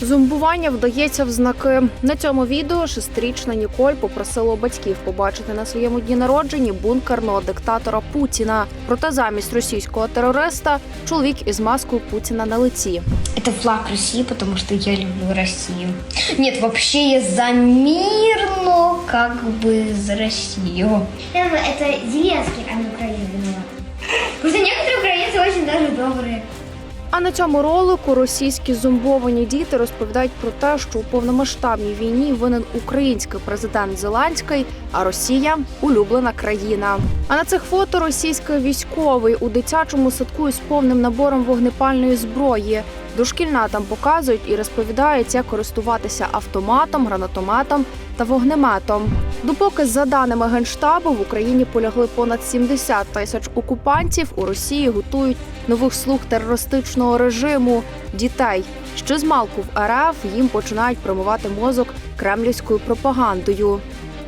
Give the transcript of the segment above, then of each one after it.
Зумбування вдається в знаки. На цьому відео шестирічна Ніколь попросила у батьків побачити на своєму дні народження бункерного диктатора Путіна. Проте замість російського терориста чоловік із маскою Путіна на лиці. Это флаг России, потому что я люблю Россию. Нет, вообще я за мир, но как бы за Россию. Это, это Зеленский, а не Украина виноват. Просто некоторые украинцы очень даже добрые. А на цьому ролику російські зомбовані діти розповідають про те, що у повномасштабній війні винен український президент Зеленський, а Росія улюблена країна. А на цих фото російський військовий у дитячому садку із повним набором вогнепальної зброї. Дошкільна там показують і розповідають, як користуватися автоматом, гранатометом та вогнеметом. Допоки, за даними генштабу, в Україні полягли понад 70 тисяч окупантів, у Росії готують нових слуг терористичного режиму дітей. Ще з малку в РФ їм починають промивати мозок кремлівською пропагандою.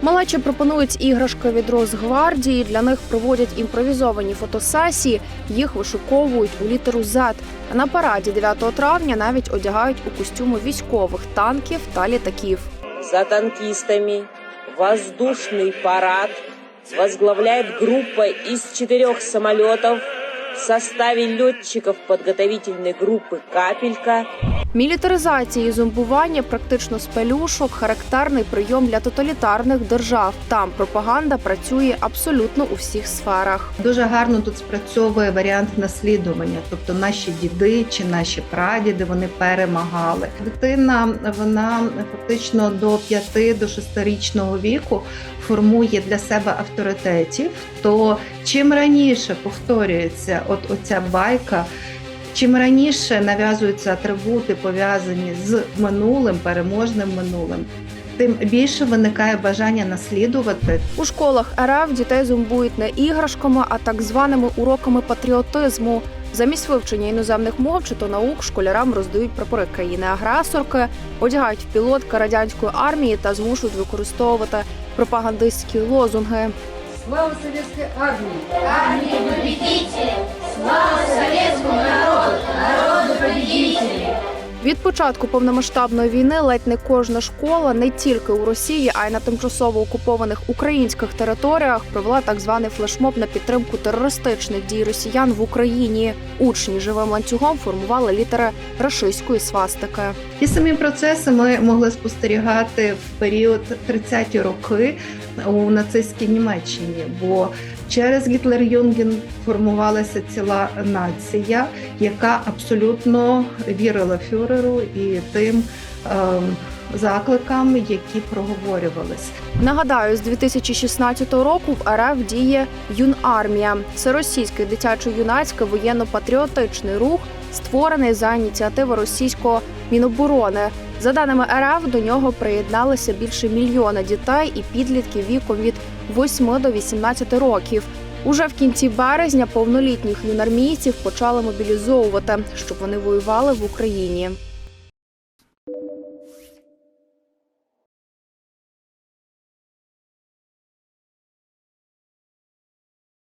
Малечі пропонують іграшки від Росгвардії. Для них проводять імпровізовані фотосесії. Їх вишуковують у літеру Z. А на параді 9 травня навіть одягають у костюми військових танків та літаків. За танкистами воздушный парад возглавляет группа из четырех самолетов в составе летчиков подготовительной группы «Капелька». Мілітаризація і зомбування практично з пелюшок характерний прийом для тоталітарних держав. Там пропаганда працює абсолютно у всіх сферах. Дуже гарно тут спрацьовує варіант наслідування, тобто наші діди чи наші прадіди вони перемагали. Дитина вона фактично до 5 до 6-річного віку формує для себе авторитетів. То чим раніше повторюється от оця байка. Чим раніше нав'язуються атрибути пов'язані з минулим, переможним минулим, тим більше виникає бажання наслідувати У школах РФ дітей зомбують не іграшками, а так званими уроками патріотизму. Замість вивчення іноземних мов чи то наук школярам роздають прапори країни-агресорки, одягають в пілотки радянської армії та змушують використовувати пропагандистські лозунги. Слава советской армии! Від початку повномасштабної війни ледь не кожна школа не тільки у Росії, а й на тимчасово окупованих українських територіях провела так званий флешмоб на підтримку терористичних дій росіян в Україні. Учні живим ланцюгом формували літери рашистської свастики. Ті самі процеси ми могли спостерігати в період 30-ті роки у нацистській Німеччині, бо через Гітлер-Юнген формувалася ціла нація, яка абсолютно вірила фюреру і тим ем, закликам, які проговорювались. Нагадаю, з 2016 року в РФ діє юнармія. Це російський дитячо-юнацький воєнно-патріотичний рух, створений за ініціативи російського міноборони. За даними РФ, до нього приєдналося більше мільйона дітей і підлітків віком від 8 до 18 років. Уже в кінці березня повнолітніх юнармійців почали мобілізовувати, щоб вони воювали в Україні.